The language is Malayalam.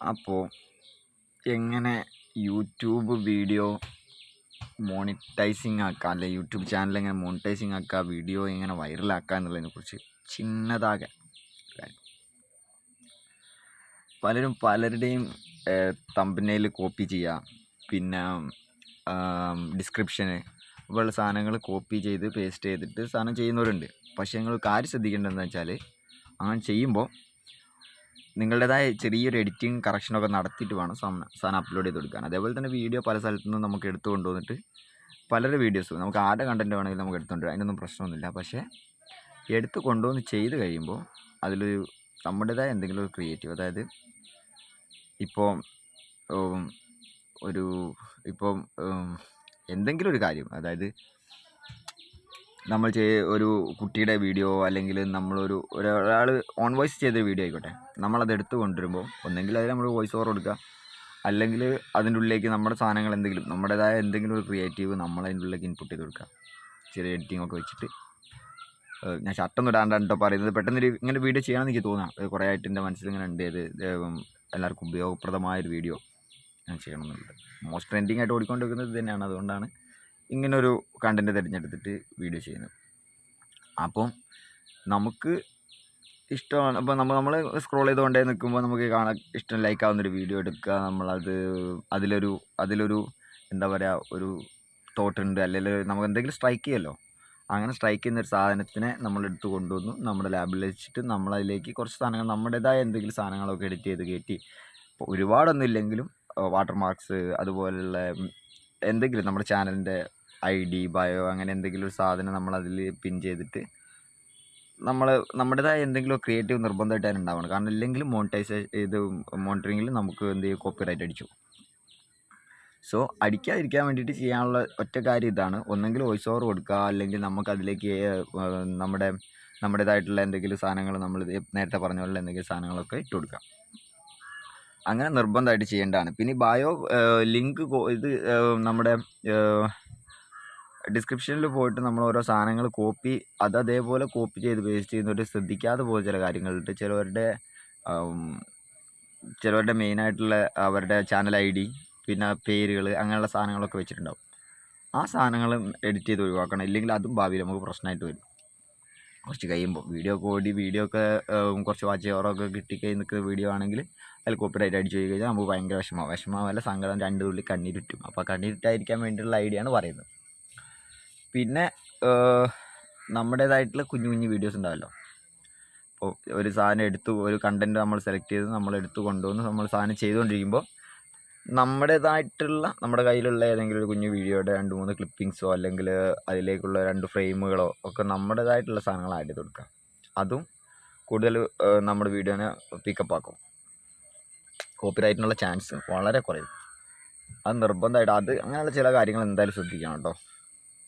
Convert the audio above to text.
അപ്പോൾ എങ്ങനെ യൂട്യൂബ് വീഡിയോ മോണിറ്റൈസിങ് ആക്കാം? അല്ലെങ്കിൽ യൂട്യൂബ് ചാനൽ എങ്ങനെ മോണിറ്റൈസിങ് ആക്കാം? വീഡിയോ എങ്ങനെ വൈറലാക്കാം എന്നുള്ളതിനെക്കുറിച്ച് ചിന്നതാകെ പലരും പലരുടെയും തമ്പനയിൽ കോപ്പി ചെയ്യുക പിന്നെ ഡിസ്ക്രിപ്ഷന് ഉള്ള സാധനങ്ങൾ കോപ്പി ചെയ്ത് പേസ്റ്റ് ചെയ്തിട്ട് സാധനം ചെയ്യുന്നവരുണ്ട്. പക്ഷേ നിങ്ങൾ കാര്യം ശ്രദ്ധിക്കേണ്ടതെന്ന് വെച്ചാൽ അങ്ങനെ ചെയ്യുമ്പോൾ നിങ്ങളുടേതായ ചെറിയൊരു എഡിറ്റിംഗ് കറക്ഷനൊക്കെ നടത്തിയിട്ട് വേണം സാധനം അപ്ലോഡ് ചെയ്ത് കൊടുക്കാൻ. അതേപോലെ തന്നെ വീഡിയോ പല സ്ഥലത്തു നിന്നും നമുക്ക് എടുത്തു കൊണ്ടുവന്നിട്ട് പലരുടെ വീഡിയോസ് നമുക്ക് ആരുടെ കണ്ടന്റ് വേണമെങ്കിലും നമുക്ക് എടുത്തുകൊണ്ട് വരാം. അതിനൊന്നും പ്രശ്നമൊന്നുമില്ല. പക്ഷേ എടുത്ത് കൊണ്ടുവന്ന് ചെയ്ത് കഴിയുമ്പോൾ അതിലൊരു നമ്മുടേതായ എന്തെങ്കിലും ഒരു ക്രിയേറ്റീവ് അതായത് ഇപ്പോൾ ഒരു ഇപ്പം എന്തെങ്കിലും ഒരു കാര്യം അതായത് നമ്മൾ ചെയ് ഒരു കുട്ടിയുടെ വീഡിയോ അല്ലെങ്കിൽ നമ്മളൊരു ഒരാൾ ഓൺ വോയിസ് ചെയ്ത വീഡിയോ ആയിക്കോട്ടെ. നമ്മളത് എടുത്ത് കൊണ്ടുവരുമ്പോൾ ഒന്നെങ്കിൽ അതിൽ നമ്മൾ വോയിസ് ഓവർ കൊടുക്കുക. അല്ലെങ്കിൽ അതിന്റെ ഉള്ളിലേക്ക് നമ്മുടെ സാധനങ്ങൾ എന്തെങ്കിലും നമ്മുടേതായ എന്തെങ്കിലും ഒരു ക്രിയേറ്റീവ് നമ്മൾ അതിന്റെ ഉള്ളിലേക്ക് ഇൻപുട്ട് ചെയ്ത് കൊടുക്കുക. ചെറിയ എഡിറ്റിംഗ് ഒക്കെ വെച്ചിട്ട്. ഞാൻ ഷർട്ടൊന്നും ഇടാണ്ടാണ് കേട്ടോ പറയുന്നത്. പെട്ടെന്നൊരു ഇങ്ങനെ വീഡിയോ ചെയ്യണമെന്ന് എനിക്ക് തോന്നാം. കുറേ ആയിട്ട് എന്റെ മനസ്സിൽ ഇങ്ങനെ ഉണ്ട്. ഇത് എല്ലാവർക്കും ഉപയോഗപ്രദമായൊരു വീഡിയോ ഞാൻ ചെയ്യണമെന്നുണ്ട്. മോസ്റ്റ് ട്രെൻഡിങ് ആയിട്ട് ഓടിക്കൊണ്ടിരിക്കുന്നത് ഇത് തന്നെയാണ്. അതുകൊണ്ടാണ് ഇങ്ങനൊരു കണ്ടന്റ് തിരഞ്ഞെടുത്തിട്ട് വീഡിയോ ചെയ്യുന്നത് അപ്പം നമുക്ക് ഇഷ്ടമാണ്. അപ്പോൾ നമ്മൾ നമ്മൾ സ്ക്രോൾ ചെയ്തുകൊണ്ടേ നിൽക്കുമ്പോൾ നമുക്ക് കാണാൻ ഇഷ്ടം ലൈക്ക് ആവുന്നൊരു വീഡിയോ എടുക്കുക. നമ്മളത് അതിലൊരു അതിലൊരു എന്താ പറയുക ഒരു തോട്ട് ഉണ്ട്. അല്ലെങ്കിൽ നമുക്ക് എന്തെങ്കിലും സ്ട്രൈക്ക് ചെയ്യുമല്ലോ അങ്ങനെ സ്ട്രൈക്ക് ചെയ്യുന്ന ഒരു സാധനത്തിനെ നമ്മൾ എടുത്ത് കൊണ്ടുവന്നു. നമ്മുടെ ലാബിൽ വെച്ചിട്ട് നമ്മളതിലേക്ക് കുറച്ച് സാധനങ്ങൾ നമ്മുടേതായ എന്തെങ്കിലും സാധനങ്ങളൊക്കെ എഡിറ്റ് ചെയ്ത് കയറ്റി ഒരുപാടൊന്നും ഇല്ലെങ്കിലും വാട്ടർ മാർക്സ് അതുപോലുള്ള എന്തെങ്കിലും നമ്മുടെ ചാനലിന്റെ ഐ ഡി ബയോ അങ്ങനെ എന്തെങ്കിലും ഒരു സാധനം നമ്മൾ അതിൽ പിൻ ചെയ്തിട്ട് നമ്മൾ നമ്മുടേതായ എന്തെങ്കിലും ക്രിയേറ്റീവ് നിർബന്ധമായിട്ട് അതിന് ഉണ്ടാവണം. കാരണം ഇല്ലെങ്കിൽ മോണിറ്റൈസേഷൻ ഇത് മോണിറ്ററിങ്ങിൽ നമുക്ക് എന്ത് ചെയ്യും? കോപ്പി റൈറ്റ് അടിച്ചു സോ അടിക്കാതിരിക്കാൻ വേണ്ടിയിട്ട് ചെയ്യാനുള്ള ഒറ്റ കാര്യം ഇതാണ്. ഒന്നെങ്കിൽ വോയിസ് ഓവർ കൊടുക്കുക. അല്ലെങ്കിൽ നമുക്ക് അതിലേക്ക് നമ്മുടെ നമ്മുടേതായിട്ടുള്ള എന്തെങ്കിലും സാധനങ്ങൾ നമ്മൾ നേരത്തെ പറഞ്ഞ പോലെ എന്തെങ്കിലും സാധനങ്ങളൊക്കെ ഇട്ട് കൊടുക്കാം അങ്ങനെ നിർബന്ധമായിട്ട് ചെയ്യേണ്ടതാണ്. പിന്നെ ബയോ ലിങ്ക് ഇത് നമ്മുടെ ഡിസ്ക്രിപ്ഷനിൽ പോയിട്ട് നമ്മൾ ഓരോ സാധനങ്ങൾ കോപ്പി അത് അതേപോലെ കോപ്പി ചെയ്ത് പേസ്റ്റ് ചെയ്യുന്നവർ ശ്രദ്ധിക്കാതെ പോയ ചില കാര്യങ്ങളുണ്ട്. ചിലവരുടെ ചിലവരുടെ മെയിനായിട്ടുള്ള അവരുടെ ചാനൽ ഐ ഡി പിന്നെ പേരുകൾ അങ്ങനെയുള്ള സാധനങ്ങളൊക്കെ വെച്ചിട്ടുണ്ടാവും. ആ സാധനങ്ങൾ എഡിറ്റ് ചെയ്ത് ഒഴിവാക്കണം. ഇല്ലെങ്കിൽ അതും ഭാവിയിൽ നമുക്ക് പ്രശ്നമായിട്ട് വരും. കുറച്ച് കഴിയുമ്പോൾ വീഡിയോ ഒക്കെ ഓടി വീഡിയോ ഒക്കെ കുറച്ച് വാച്ച് ഓവറൊക്കെ കിട്ടിക്കഴിഞ്ഞ് നിൽക്കുന്ന വീഡിയോ ആണെങ്കിൽ അതിൽ കോപ്പിറൈറ്റ് അടിച്ച് പോയി കഴിഞ്ഞാൽ നമുക്ക് ഭയങ്കര വിഷമം. വിഷമമല്ല സങ്കടം രണ്ട് തുള്ളി കണ്ണീരിട്ടും. അപ്പോൾ കണ്ണീരിട്ടായിരിക്കാൻ വേണ്ടിയുള്ള ഐഡിയ ആണ് പറയുന്നത്. പിന്നെ നമ്മുടേതായിട്ടുള്ള കുഞ്ഞു കുഞ്ഞു വീഡിയോസ് ഉണ്ടാവല്ലോ. ഇപ്പോൾ ഒരു സാധനം എടുത്ത് ഒരു കണ്ടന്റ് നമ്മൾ സെലക്ട് ചെയ്ത് നമ്മൾ എടുത്ത് കൊണ്ടുവന്ന് നമ്മൾ സാധനം ചെയ്തുകൊണ്ടിരിക്കുമ്പോൾ നമ്മുടേതായിട്ടുള്ള നമ്മുടെ കയ്യിലുള്ള ഏതെങ്കിലും ഒരു കുഞ്ഞു വീഡിയോയുടെ രണ്ട് മൂന്ന് ക്ലിപ്പിങ്സോ അല്ലെങ്കിൽ അതിലേക്കുള്ള രണ്ട് ഫ്രെയിമുകളോ ഒക്കെ നമ്മുടേതായിട്ടുള്ള സാധനങ്ങൾ ആഡ് ചെയ്ത് കൊടുക്കുക. അതും കൂടുതൽ നമ്മുടെ വീഡിയോനെ പിക്കപ്പ് ആക്കും. കോപ്പിറൈറ്റിനുള്ള ചാൻസ് വളരെ കുറയും. അത് നിർബന്ധമായിട്ട് അത് അങ്ങനെയുള്ള ചില കാര്യങ്ങൾ എന്തായാലും ശ്രദ്ധിക്കണം കേട്ടോ.